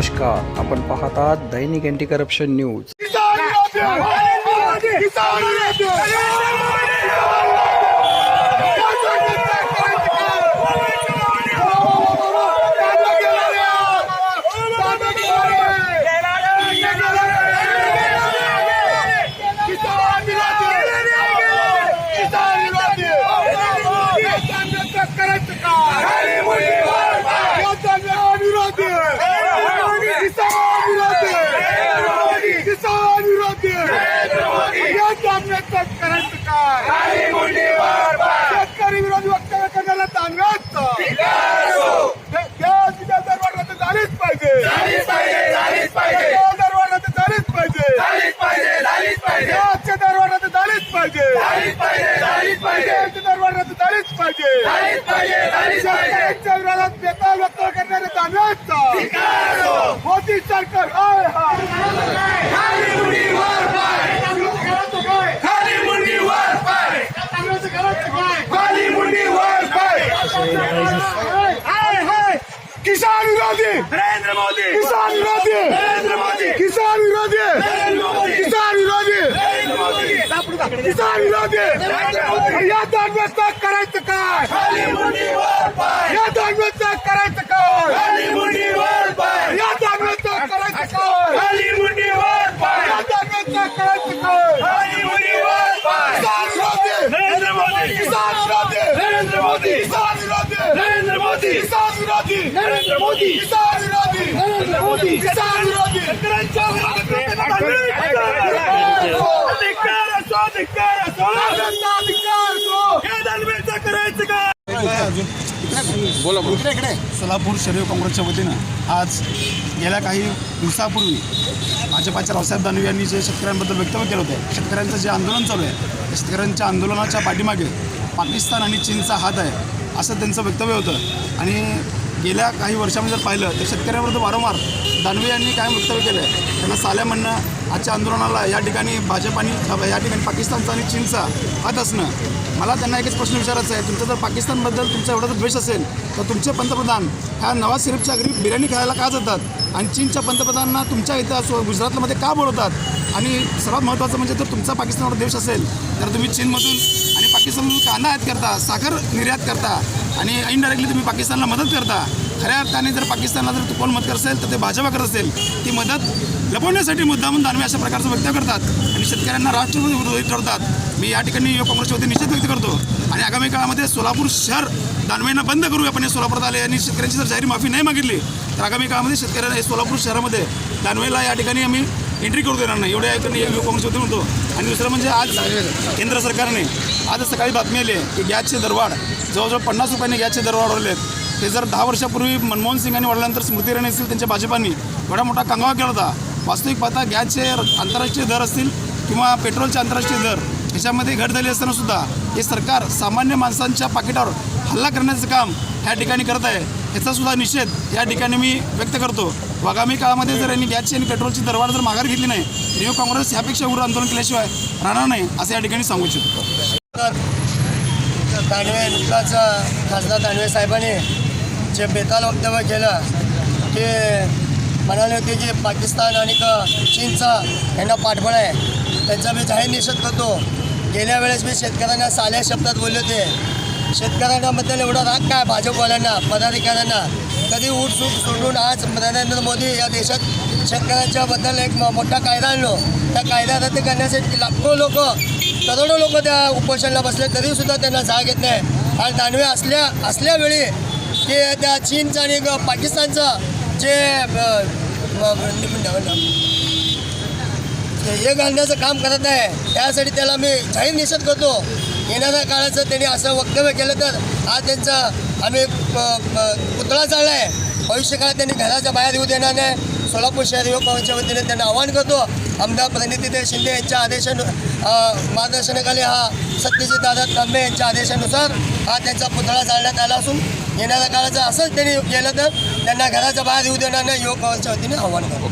नमस्कार आपण पाहतात दैनिक अँटी करप्शन न्यूज शेतकरी विरोधी वक्तव्य करण्याला रद्द झालीच पाहिजे. दरवाढ झालीच पाहिजे. गॅसचे दरवाढ रद्द झालीच पाहिजे दरवाढ रद्द झालीच पाहिजे. शेतकऱ्यांच्या विरोधात बेताल वक्तव्य करणारे तांगत मोदी सरकार हाय किसान विरोधी नरेंद्र मोदी किसान विरोधी नरेंद्र मोदी किसान विरोधी किसान विरोधी किसान विरोधी या दानवेचा करायचं काय खाली मुंडीवर पाय या दानवेचा करायचं काय खाली मुंडीवर पाय या दानवेचा करायचं काय खाली मुंडीवर पाय या दानवेचा करायचं काय खाली मुंडीवर पाय किसान विरोधी नरेंद्र मोदी किसान विरोधी नरेंद्र मोदी किसान विरोधी नरेंद्र मोदी किसान विरोधी नरेंद्र मोदी किसान विरोधी नरेंद्र मोदी किसान विरोधी सोलापूर शरीर काँग्रेसच्या वतीनं आज गेल्या काही दिवसापूर्वी भाजपाच्या रावसाहेब दानवे यांनी जे शेतकऱ्यांबद्दल वक्तव्य केलं होतं शेतकऱ्यांचं जे आंदोलन चालू आहे शेतकऱ्यांच्या आंदोलनाच्या पाठीमागे पाकिस्तान आणि चीनचा हात आहे असं त्यांचं वक्तव्य होतं. आणि गेल्या काही वर्षामध्ये जर पाहिलं तर शेतकऱ्यांविरुद्ध वारंवार दानवे यांनी काय वक्तव्य केलं आहे त्यांना साल्या म्हणणं आजच्या आंदोलनाला या ठिकाणी भाजप आणि या ठिकाणी पाकिस्तानचा आणि चीनचा हात असणं. मला त्यांना एकच प्रश्न विचारायचा आहे तुमचा जर पाकिस्तानबद्दल तुमचा एवढा जर द्वेष असेल तर तुमचे पंतप्रधान ह्या नवाज शरीफच्या घरी बिर्याणी खायला का जातात? आणि चीनच्या पंतप्रधानांना तुमच्या इथं असो गुजरातमध्ये का बोलवतात? आणि सर्वात महत्त्वाचं म्हणजे जर तुमचा पाकिस्तानवर द्वेष असेल तर तुम्ही चीनमधून आणि पाकिस्तानमधून कांदा आयात करता साखर निर्यात करता आणि इनडायरेक्टली तुम्ही पाकिस्तानला मदत करता. खऱ्या अर्थाने जर पाकिस्तानला जर कोण मदत करत असेल तर ते भाजपा करत असेल. ती मदत लपवण्यासाठी मुद्दामून दानवे अशा प्रकारचं व्यक्त करतात. आणि शेतकऱ्यांना राष्ट्रपती विरोधी ठरवतात मी या ठिकाणी युवक काँग्रेसच्या वतीने निषेध व्यक्त करतो. आणि आगामी काळामध्ये सोलापूर शहर दानवेंना बंद करू आपण हे सोलापूरात आले आणि शेतकऱ्यांची जर जाहीर माफी नाही मागितली तर आगामी काळामध्ये शेतकऱ्यांना हे सोलापूर शहरामध्ये दानवेला या ठिकाणी आम्ही एंट्री करू देणार नाही. एवढ्या ठिकाणी युवक काँग्रेस होते. म्हणतो आणि दुसरं म्हणजे आज केंद्र सरकारने आज सकाळी बातमी आली आहे की गॅसचे दरवाढ जवळजवळ पन्नास रुपयांनी गॅसचे दरवाढ वाढवले आहेत ते जर दहा वर्षापूर्वी मनमोहन सिंग यांनी वाढल्यानंतर स्मृती इराणी असतील त्यांच्या भाजपांनी एवढा मोठा कंगावा केला होता. वास्तविक पाहता गॅसचे आंतरराष्ट्रीय दर असतील किंवा पेट्रोलचे आंतरराष्ट्रीय दर ह्याच्यामध्ये घट झाली असताना सुद्धा हे सरकार सामान्य माणसांच्या पाकिटावर हल्ला करण्याचं काम ह्या ठिकाणी करत आहे. याचासुद्धा निषेध या ठिकाणी मी व्यक्त करतो. व आगामी काळामध्ये जर यांनी गॅसची आणि पेट्रोलची दरवाढ जर माघार घेतली नाही तर युवक काँग्रेस यापेक्षा उग्र आंदोलन केल्याशिवाय राहणार नाही असं या ठिकाणी सांगू इच्छितो. दानवे नुकताच खासदार दानवे साहेबांनी जे बेताल वक्तव्य केलं ते म्हणाले होते की पाकिस्तान आणि चीनचा यांना पाठबळ आहे. त्यांचा मी जाहीर निषेध करतो. गेल्या वेळेस मी शेतकऱ्यांना साल्या शब्दात बोलले होते. शेतकऱ्यांबद्दल एवढा राग काय भाजपवाल्यांना पदाधिकाऱ्यांना? कधी उठसूट सोडून आज नरेंद्र मोदी या देशात शेतकऱ्यांच्या बद्दल एक मोठा कायदा आणलो. त्या कायदा रद्द करण्यासाठी लाखो लोक करोडो लोक त्या उपोषणाला बसले तरीसुद्धा त्यांना जाग येत नाही. आणि दानवे असल्या असल्यावेळी ते त्या चीनचं आणि ग- पाकिस्तानचं जे म्हणजे हे घालण्याचं काम करत नाही त्यासाठी त्याला मी जाहीर निषेध करतो. येणाऱ्या काळाचं त्यांनी असं वक्तव्य केलं तर आज त्यांचा आम्ही प- पुतळा चालला आहे भविष्य काळात त्यांनी घराच्या बाहेर येऊ देणार नाही. सोलापूर शहर युवक वतीने त्यांना आवाहन करतो. आमदार प्रणिती शिंदे यांच्या आदेशानु मार्गदर्शनाखाली हा सत्यजित दादा तांबे यांच्या आदेशानुसार हा त्यांचा पुतळा जाळण्यात आला असून येणाऱ्या काळाचं असंच त्यांनी केलं तर त्यांना घराच्या बाहेर येऊ देणार नाही युवक भवनच्या वतीने आवाहन करतो.